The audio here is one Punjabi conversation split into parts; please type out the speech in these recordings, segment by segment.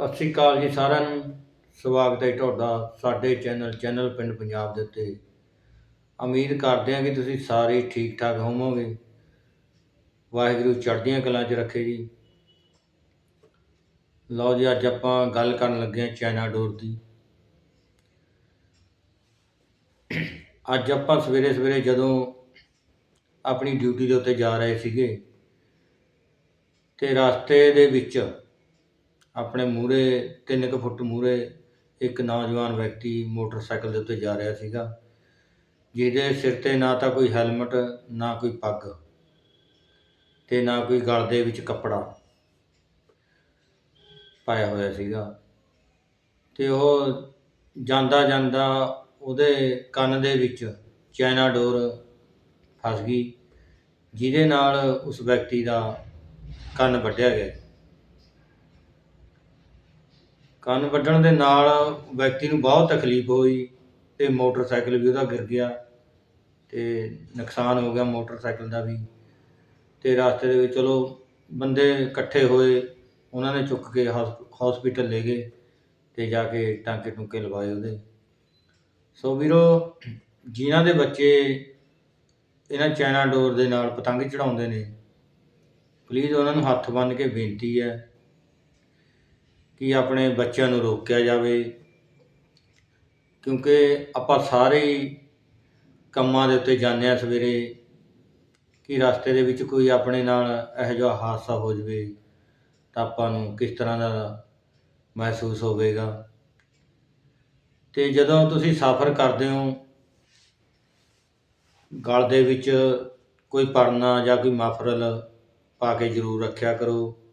ਸਤਿ ਸ੍ਰੀ ਅਕਾਲ ਜੀ ਸਾਰਿਆਂ ਨੂੰ। ਸਵਾਗਤ ਹੈ ਤੁਹਾਡਾ ਸਾਡੇ ਚੈਨਲ ਚੈਨਲ ਪਿੰਡ ਪੰਜਾਬ ਦੇ ਉੱਤੇ। ਉਮੀਦ ਕਰਦੇ ਹਾਂ ਕਿ ਤੁਸੀਂ ਸਾਰੇ ਠੀਕ ਠਾਕ ਹੋਵੋਗੇ। ਵਾਹਿਗੁਰੂ ਚੜ੍ਹਦੀਆਂ ਕਲਾਂ 'ਚ ਰੱਖੇ ਜੀ। ਲਓ ਜੀ, ਅੱਜ ਆਪਾਂ ਗੱਲ ਕਰਨ ਲੱਗੇ ਹਾਂ ਚਾਈਨਾ ਡੋਰ ਦੀ। ਅੱਜ ਆਪਾਂ ਸਵੇਰੇ ਸਵੇਰੇ ਜਦੋਂ ਆਪਣੀ ਡਿਊਟੀ ਦੇ ਉੱਤੇ ਜਾ ਰਹੇ ਸੀਗੇ ਤੇ ਰਸਤੇ ਦੇ ਵਿੱਚ ਆਪਣੇ ਮੂਹਰੇ, ਤਿੰਨ ਕੁ ਫੁੱਟ ਮੂਹਰੇ ਇੱਕ ਨੌਜਵਾਨ ਵਿਅਕਤੀ ਮੋਟਰਸਾਈਕਲ ਦੇ ਉੱਤੇ ਜਾ ਰਿਹਾ ਸੀਗਾ। ਜਿਹਦੇ ਸਿਰ ਤੇ ਨਾ ਤਾਂ ਕੋਈ ਹੈਲਮਟ, ਨਾ ਕੋਈ ਪੱਗ ਤੇ ਨਾ ਕੋਈ ਗਲ ਦੇ ਵਿੱਚ ਕੱਪੜਾ ਪਾਇਆ ਹੋਇਆ ਸੀਗਾ। ਤੇ ਉਹ ਜਾਂਦਾ ਜਾਂਦਾ ਉਹਦੇ ਕੰਨ ਦੇ ਵਿੱਚ ਚਾਈਨਾ ਡੋਰ ਫਸ ਗਈ, ਜਿਹਦੇ ਨਾਲ ਉਸ ਵਿਅਕਤੀ ਦਾ ਕੰਨ ਵੱਢਿਆ ਗਿਆ। ਕੰਨ ਵੱਢਣ ਦੇ ਨਾਲ ਵਿਅਕਤੀ ਨੂੰ ਬਹੁਤ ਤਕਲੀਫ ਹੋਈ ਤੇ ਮੋਟਰਸਾਈਕਲ ਵੀ ਉਹਦਾ ਗਿਰ ਗਿਆ ਤੇ ਨੁਕਸਾਨ ਹੋ ਗਿਆ ਮੋਟਰਸਾਈਕਲ ਦਾ ਵੀ। ਤੇ ਰਸਤੇ ਦੇ ਵਿੱਚ ਚਲੋ ਬੰਦੇ ਇਕੱਠੇ ਹੋਏ, ਉਹਨਾਂ ਨੇ ਚੁੱਕ ਕੇ ਹਸਪੀਟਲ ਲੈ ਗਏ ਤੇ ਜਾ ਕੇ ਟਾਂਕੇ ਟੁੰਕੇ ਲਵਾਏ ਉਹਦੇ। ਸੋ ਵੀਰੋ, ਜਿਨ੍ਹਾਂ ਦੇ ਬੱਚੇ ਇਹਨਾਂ ਚਾਈਨਾ ਡੋਰ ਦੇ ਨਾਲ ਪਤੰਗ ਚੜਾਉਂਦੇ ਨੇ ਪਲੀਜ਼ ਉਹਨਾਂ ਨੂੰ ਹੱਥ ਬੰਨ੍ਹ ਕੇ ਬੇਨਤੀ ਹੈ ਕਿ ਆਪਣੇ ਬੱਚਿਆਂ ਨੂੰ ਰੋਕਿਆ ਜਾਵੇ, ਕਿਉਂਕਿ ਆਪਾਂ ਸਾਰੇ ਹੀ ਕੰਮਾਂ ਦੇ ਉੱਤੇ ਜਾਂਦੇ ਆ ਸਵੇਰੇ, ਕਿ ਰਸਤੇ ਦੇ ਵਿੱਚ ਕੋਈ ਆਪਣੇ ਨਾਲ ਇਹੋ ਜਿਹਾ ਹਾਦਸਾ ਹੋ ਜਵੇ ਤਾਂ ਆਪਾਂ ਨੂੰ ਕਿਸ ਤਰ੍ਹਾਂ ਦਾ ਮਹਿਸੂਸ ਹੋਵੇਗਾ। ਤੇ ਜਦੋਂ ਤੁਸੀਂ ਸਫ਼ਰ ਕਰਦੇ ਹੋ, ਗਲ ਦੇ ਵਿੱਚ ਕੋਈ ਪਰਨਾ ਜਾਂ ਕੋਈ ਮਫਰਲ ਪਾ ਕੇ ਜ਼ਰੂਰ ਰੱਖਿਆ ਕਰੋ।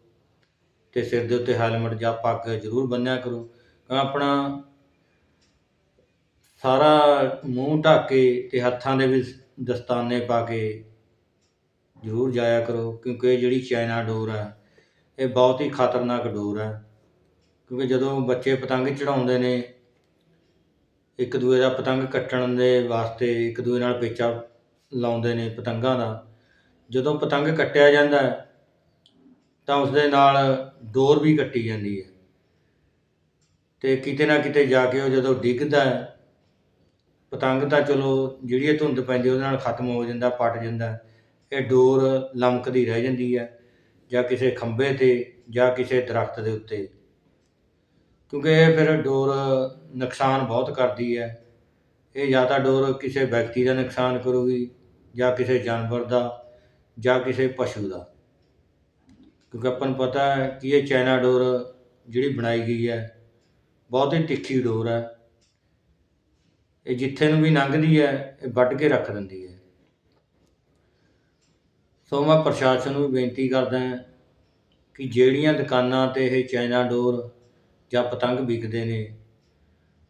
ਤੇ ਸਿਰ ਦੇ ਉੱਤੇ ਹੈਲਮਟ ਜਾਂ ਪੱਗ ਜ਼ਰੂਰ ਬੰਨਿਆ ਕਰੋ। ਆਪਣਾ ਸਾਰਾ ਮੂੰਹ ਢੱਕ ਕੇ ਤੇ ਹੱਥਾਂ ਦੇ ਵਿੱਚ ਦਸਤਾਨੇ ਪਾ ਕੇ ਜ਼ਰੂਰ ਜਾਇਆ ਕਰੋ, ਕਿਉਂਕਿ ਇਹ ਜਿਹੜੀ ਚਾਈਨਾ ਡੋਰ ਹੈ ਇਹ ਬਹੁਤ ਹੀ ਖਤਰਨਾਕ ਡੋਰ ਹੈ ਕਿਉਂਕਿ ਜਦੋਂ ਬੱਚੇ ਪਤੰਗ ਚੜਾਉਂਦੇ ਨੇ, ਇੱਕ ਦੂਏ ਦਾ ਪਤੰਗ ਕੱਟਣ ਦੇ ਵਾਸਤੇ ਇੱਕ ਦੂਏ ਨਾਲ ਪੇਚਾ ਲਾਉਂਦੇ ਨੇ ਪਤੰਗਾਂ ਦਾ, ਜਦੋਂ ਪਤੰਗ ਕੱਟਿਆ ਜਾਂਦਾ ਤਾਂ ਉਸ ਦੇ ਨਾਲ ਡੋਰ ਵੀ ਕੱਟੀ ਜਾਂਦੀ ਹੈ। ਤੇ ਕਿਤੇ ਨਾ ਕਿਤੇ ਜਾ ਕੇ ਉਹ ਜਦੋਂ ਡਿੱਗਦਾ ਹੈ, ਪਤੰਗ ਤਾਂ ਚਲੋ ਜਿਹੜੀ ਇਹ ਧੁੰਦ ਪੈਂਦੀ ਉਹਦੇ ਨਾਲ ਖਤਮ ਹੋ ਜਾਂਦਾ, ਪਟ ਜਾਂਦਾ ਇਹ ਡੋਰ ਲਮਕਦੀ ਰਹਿ ਜਾਂਦੀ ਹੈ, ਜਾਂ ਕਿਸੇ ਖੰਭੇ ਤੇ, ਜਾਂ ਕਿਸੇ ਦਰਖਤ ਦੇ ਉੱਤੇ। ਕਿਉਂਕਿ ਇਹ ਫਿਰ ਡੋਰ ਨੁਕਸਾਨ ਬਹੁਤ ਕਰਦੀ ਹੈ। ਇਹ ਜਾਂ ਤਾਂ ਡੋਰ ਕਿਸੇ ਵਿਅਕਤੀ ਦਾ ਨੁਕਸਾਨ ਕਰੂਗੀ, ਜਾਂ ਕਿਸੇ ਜਾਨਵਰ ਦਾ, ਜਾਂ ਕਿਸੇ ਪਸ਼ੂ ਦਾ। ਕਿਉਂਕਿ ਆਪਾਂ ਨੂੰ ਪਤਾ ਹੈ ਕਿ ਇਹ ਚਾਈਨਾ ਡੋਰ ਜਿਹੜੀ ਬਣਾਈ ਗਈ ਹੈ, ਬਹੁਤ ਹੀ ਤਿੱਖੀ ਡੋਰ ਹੈ। ਇਹ ਜਿੱਥੇ ਨੂੰ ਵੀ ਲੰਘਦੀ ਹੈ, ਇਹ ਵੱਢ ਕੇ ਰੱਖ ਦਿੰਦੀ ਹੈ। ਸੋ ਮੈਂ ਪ੍ਰਸ਼ਾਸਨ ਨੂੰ ਵੀ ਬੇਨਤੀ ਕਰਦਾ ਕਿ ਜਿਹੜੀਆਂ ਦੁਕਾਨਾਂ ਤੇ ਇਹ ਚਾਈਨਾ ਡੋਰ ਜਾਂ ਪਤੰਗ ਵਿਕਦੇ ਨੇ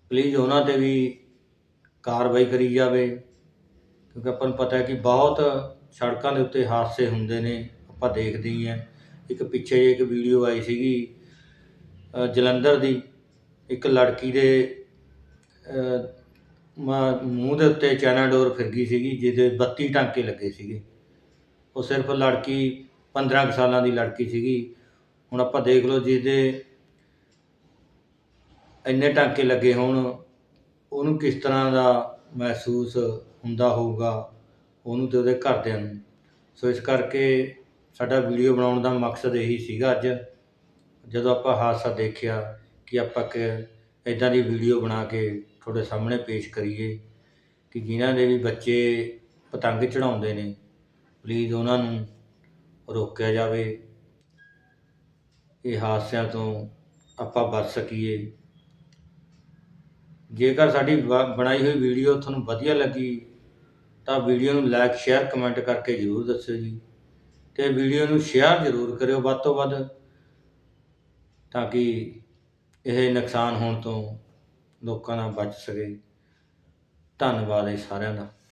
ਪਲੀਜ਼ ਉਹਨਾਂ ਤੇ ਵੀ ਕਾਰਵਾਈ ਕਰੀ ਜਾਵੇ। ਕਿਉਂਕਿ ਆਪਾਂ ਨੂੰ ਪਤਾ ਹੈ ਕਿ ਬਹੁਤ ਸੜਕਾਂ ਦੇ ਉੱਤੇ ਹਾਦਸੇ ਹੁੰਦੇ ਨੇ, ਆਪਾਂ ਦੇਖਦੇ ਹੀ ਹਾਂ। ਇੱਕ ਪਿੱਛੇ ਜਿਹੇ ਇੱਕ ਵੀਡੀਓ ਆਈ ਸੀਗੀ ਜਲੰਧਰ ਦੀ। ਇੱਕ ਲੜਕੀ ਦੇ ਮੂੰਹ ਦੇ ਉੱਤੇ ਚਾਈਨਾ ਡੋਰ ਫਿਰ ਗਈ ਸੀਗੀ, ਜਿਹਦੇ 32 ਟਾਂਕੇ ਲੱਗੇ ਸੀਗੇ। ਉਹ ਸਿਰਫ ਲੜਕੀ 15 ਸਾਲਾਂ ਦੀ ਲੜਕੀ ਸੀਗੀ। ਹੁਣ ਆਪਾਂ ਦੇਖ ਲਓ ਜਿਹਦੇ ਇੰਨੇ ਟਾਂਕੇ ਲੱਗੇ ਹੋਣ, ਉਹਨੂੰ ਕਿਸ ਤਰ੍ਹਾਂ ਦਾ ਮਹਿਸੂਸ ਹੁੰਦਾ ਹੋਊਗਾ, ਉਹਨੂੰ ਤੇ ਉਹਦੇ ਘਰਦਿਆਂ ਨੂੰ। ਸੋ ਇਸ ਕਰਕੇ ਸਾਡਾ ਵੀਡੀਓ ਬਣਾਉਣ ਦਾ ਮਕਸਦ ਇਹੀ ਸੀਗਾ ਅੱਜ। ਜਦੋਂ ਆਪਾਂ ਹਾਦਸਾ ਦੇਖਿਆ ਕਿ ਆਪਾਂ ਕਿ ਇਦਾਂ ਦੀ ਵੀਡੀਓ ਬਣਾ ਕੇ ਤੁਹਾਡੇ ਸਾਹਮਣੇ ਪੇਸ਼ ਕਰੀਏ ਕਿ ਜਿਨ੍ਹਾਂ ਦੇ ਵੀ ਬੱਚੇ ਪਤੰਗ ਚੜਾਉਂਦੇ ਨੇ ਪਲੀਜ਼ ਉਹਨਾਂ ਨੂੰ ਰੋਕਿਆ ਜਾਵੇ। ਇਹ ਹਾਦਸਿਆਂ ਤੋਂ ਆਪਾਂ ਬਚ ਸਕੀਏ। ਜੇਕਰ ਸਾਡੀ ਬਣਾਈ ਹੋਈ ਵੀਡੀਓ ਤੁਹਾਨੂੰ ਵਧੀਆ ਲੱਗੀ ਤਾਂ ਵੀਡੀਓ ਨੂੰ ਲਾਈਕ ਸ਼ੇਅਰ ਕਮੈਂਟ ਕਰਕੇ ਜ਼ਰੂਰ ਦੱਸਿਓ ਜੀ। ਤੇ ਵੀਡੀਓ ਨੂੰ ਸ਼ੇਅਰ ਜ਼ਰੂਰ ਕਰਿਓ ਵੱਧ ਤੋਂ ਵੱਧ ਤਾਂ ਕਿ ਇਹ ਨੁਕਸਾਨ ਹੋਣ ਤੋਂ ਲੋਕਾਂ ਨਾਲ ਬਚ ਸਕੇ। ਧੰਨਵਾਦ ਹੈ ਸਾਰਿਆਂ ਦਾ।